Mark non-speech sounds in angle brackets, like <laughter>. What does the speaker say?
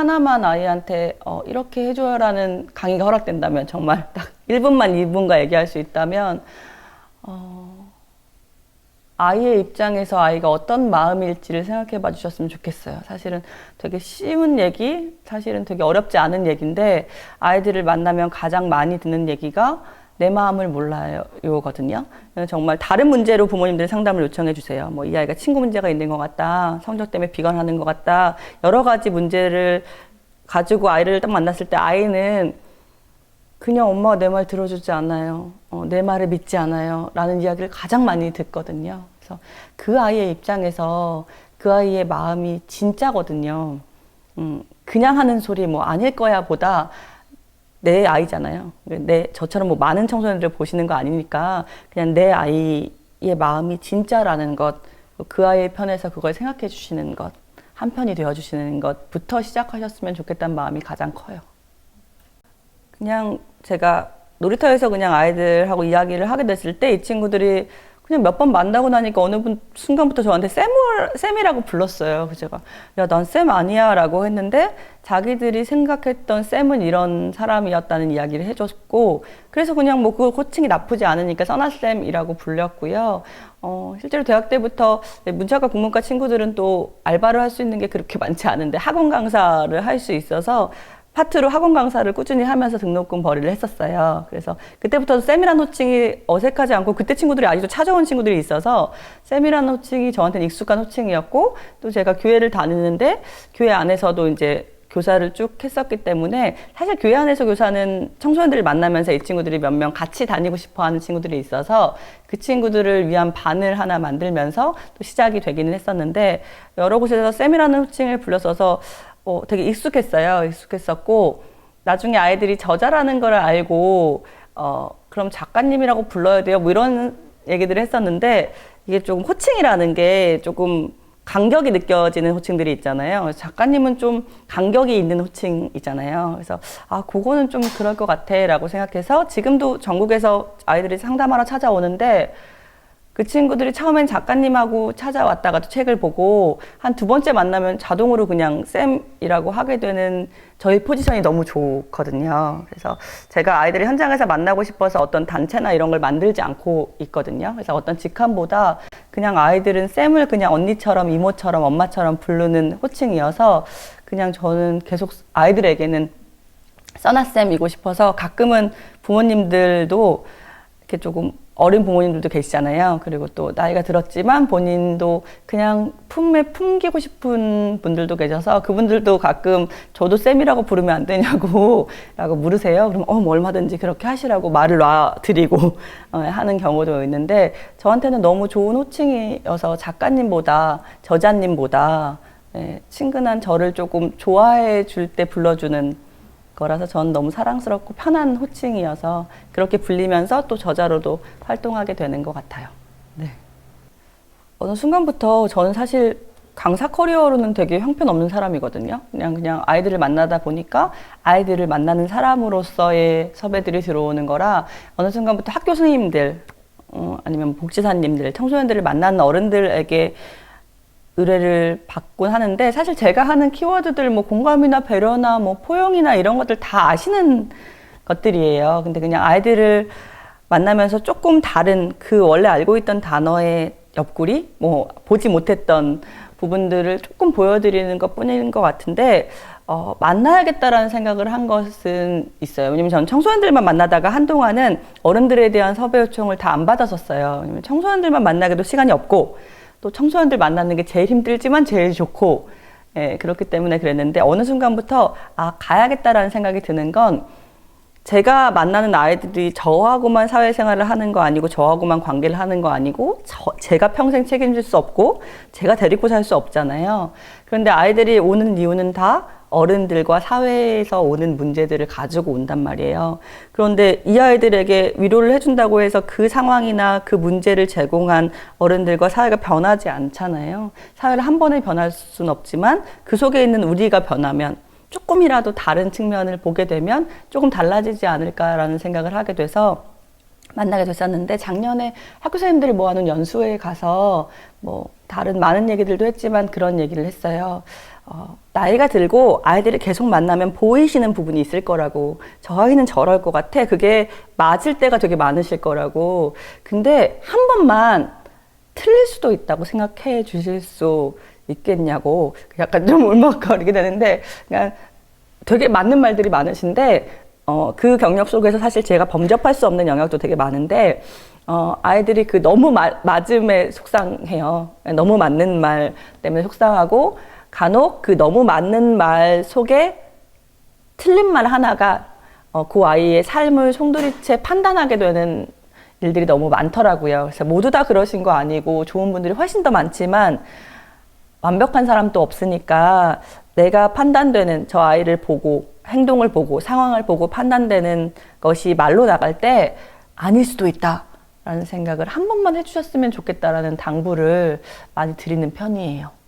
하나만 아이한테 어, 이렇게 해줘라는 강의가 허락된다면 정말 딱 1분만 2분간 얘기할 수 있다면 어, 아이의 입장에서 아이가 어떤 마음일지를 생각해 봐 주셨으면 좋겠어요. 사실은 되게 쉬운 얘기, 사실은 되게 어렵지 않은 얘기인데 아이들을 만나면 가장 많이 듣는 얘기가 내 마음을 몰라요거든요. 정말 다른 문제로 부모님들 상담을 요청해 주세요. 뭐 이 아이가 친구 문제가 있는 것 같다, 성적 때문에 비관하는 것 같다, 여러 가지 문제를 가지고 아이를 딱 만났을 때 아이는 그냥 엄마가 내 말 들어주지 않아요. 어, 내 말을 믿지 않아요. 라는 이야기를 가장 많이 듣거든요. 그래서 그 아이의 입장에서 그 아이의 마음이 진짜거든요. 음, 그냥 하는 소리 뭐 아닐 거야 보다 내 아이잖아요. 내 저처럼 뭐 많은 청소년들 보시는 거 아니니까 그냥 내 아이의 마음이 진짜라는 것, 그 아이의 편에서 그걸 생각해 주시는 것, 한 편이 되어 주시는 것부터 시작하셨으면 좋겠다는 마음이 가장 커요. 그냥 제가 놀이터에서 그냥 아이들하고 이야기를 하게 됐을 때 이 친구들이 그냥 몇 번 만나고 나니까 어느 분 순간부터 저한테 쌤을, 쌤이라고 불렀어요. 그래서 제가, 야, 난 쌤 아니야. 라고 했는데 자기들이 생각했던 쌤은 이런 사람이었다는 이야기를 해줬고, 그래서 그냥 뭐 그 호칭이 나쁘지 않으니까 써나쌤이라고 불렸고요. 어, 실제로 대학 때부터 문자과 국문과 친구들은 또 알바를 할 수 있는 게 그렇게 많지 않은데 학원 강사를 할 수 있어서 파트로 학원 강사를 꾸준히 하면서 등록금 벌이를 했었어요. 그래서 그때부터 쌤이란 호칭이 어색하지 않고 그때 친구들이 아직도 찾아온 친구들이 있어서 쌤이란 호칭이 저한테는 익숙한 호칭이었고 또 제가 교회를 다니는데 교회 안에서도 이제 교사를 쭉 했었기 때문에 사실 교회 안에서 교사는 청소년들을 만나면서 이 친구들이 몇 명 같이 다니고 싶어 하는 친구들이 있어서 그 친구들을 위한 반을 하나 만들면서 또 시작이 되기는 했었는데 여러 곳에서 쌤이라는 호칭을 불렀어서 어, 되게 익숙했어요. 익숙했었고 나중에 아이들이 저자라는 걸 알고 어, 그럼 작가님이라고 불러야 돼요. 뭐 이런 얘기들을 했었는데 이게 조금 호칭이라는 게 조금 간격이 느껴지는 호칭들이 있잖아요. 작가님은 좀 간격이 있는 호칭이잖아요. 그래서 아 그거는 좀 그럴 것 같아라고 생각해서 지금도 전국에서 아이들이 상담하러 찾아오는데 그 친구들이 처음엔 작가님하고 찾아왔다가도 책을 보고 한 두 번째 만나면 자동으로 그냥 쌤이라고 하게 되는 저희 포지션이 너무 좋거든요. 그래서 제가 아이들이 현장에서 만나고 싶어서 어떤 단체나 이런 걸 만들지 않고 있거든요. 그래서 어떤 직함보다 그냥 아이들은 쌤을 그냥 언니처럼 이모처럼 엄마처럼 부르는 호칭이어서 그냥 저는 계속 아이들에게는 써나쌤이고 싶어서 가끔은 부모님들도 이렇게 조금 어린 부모님들도 계시잖아요. 그리고 또 나이가 들었지만 본인도 그냥 품에 품기고 싶은 분들도 계셔서 그분들도 가끔 저도 쌤이라고 부르면 안 되냐고 라고 물으세요. 그럼 어, 뭐 얼마든지 그렇게 하시라고 말을 놔드리고 어, 하는 경우도 있는데 저한테는 너무 좋은 호칭이어서 작가님보다 저자님보다 예, 친근한 저를 조금 좋아해 줄 때 불러주는 거라서 전 너무 사랑스럽고 편한 호칭이어서 그렇게 불리면서 또 저자로도 활동하게 되는 것 같아요. 네. 어느 순간부터 저는 사실 강사 커리어로는 되게 형편없는 사람이거든요. 그냥 그냥 아이들을 만나다 보니까 아이들을 만나는 사람으로서의 섭외들이 들어오는 거라 어느 순간부터 학교 선생님들 어, 아니면 복지사님들, 청소년들을 만나는 어른들에게 의뢰를 받곤 하는데 사실 제가 하는 키워드들 뭐 공감이나 배려나 뭐 포용이나 이런 것들 다 아시는 것들이에요. 근데 그냥 아이들을 만나면서 조금 다른 그 원래 알고 있던 단어의 옆구리 뭐 보지 못했던 부분들을 조금 보여드리는 것 뿐인 것 같은데 어, 만나야겠다라는 생각을 한 것은 있어요. 왜냐면 저는 청소년들만 만나다가 한동안은 어른들에 대한 섭외 요청을 다 안 받았었어요. 청소년들만 만나기도 시간이 없고 또 청소년들 만나는 게 제일 힘들지만 제일 좋고 예, 그렇기 때문에 그랬는데 어느 순간부터 아 가야겠다라는 생각이 드는 건 제가 만나는 아이들이 저하고만 사회생활을 하는 거 아니고 저하고만 관계를 하는 거 아니고 저, 제가 평생 책임질 수 없고 제가 데리고 살 수 없잖아요. 그런데 아이들이 오는 이유는 다 어른들과 사회에서 오는 문제들을 가지고 온단 말이에요. 그런데 이 아이들에게 위로를 해준다고 해서 그 상황이나 그 문제를 제공한 어른들과 사회가 변하지 않잖아요. 사회를 한 번에 변할 수는 없지만 그 속에 있는 우리가 변하면 조금이라도 다른 측면을 보게 되면 조금 달라지지 않을까라는 생각을 하게 돼서 만나게 됐었는데 작년에 학교 선생님들을 모아놓은 연수회에 가서 뭐 다른 많은 얘기들도 했지만 그런 얘기를 했어요. 어, 나이가 들고 아이들이 계속 만나면 보이시는 부분이 있을 거라고 저 아이는 저럴 것 같아. 그게 맞을 때가 되게 많으실 거라고. 근데 한 번만 틀릴 수도 있다고 생각해 주실 수 있겠냐고. 약간 좀 <laughs> 울먹거리게 되는데 그냥 되게 맞는 말들이 많으신데 어, 그 경력 속에서 사실 제가 범접할 수 없는 영역도 되게 많은데 어, 아이들이 그 너무 마- 맞음에 속상해요. 너무 맞는 말 때문에 속상하고 간혹 그 너무 맞는 말 속에 틀린 말 하나가 어, 그 아이의 삶을 송두리째 판단하게 되는 일들이 너무 많더라고요. 그래서 모두 다 그러신 거 아니고 좋은 분들이 훨씬 더 많지만 완벽한 사람도 없으니까 내가 판단되는 저 아이를 보고 행동을 보고 상황을 보고 판단되는 것이 말로 나갈 때 아닐 수도 있다 라는 생각을 한 번만 해주셨으면 좋겠다라는 당부를 많이 드리는 편이에요.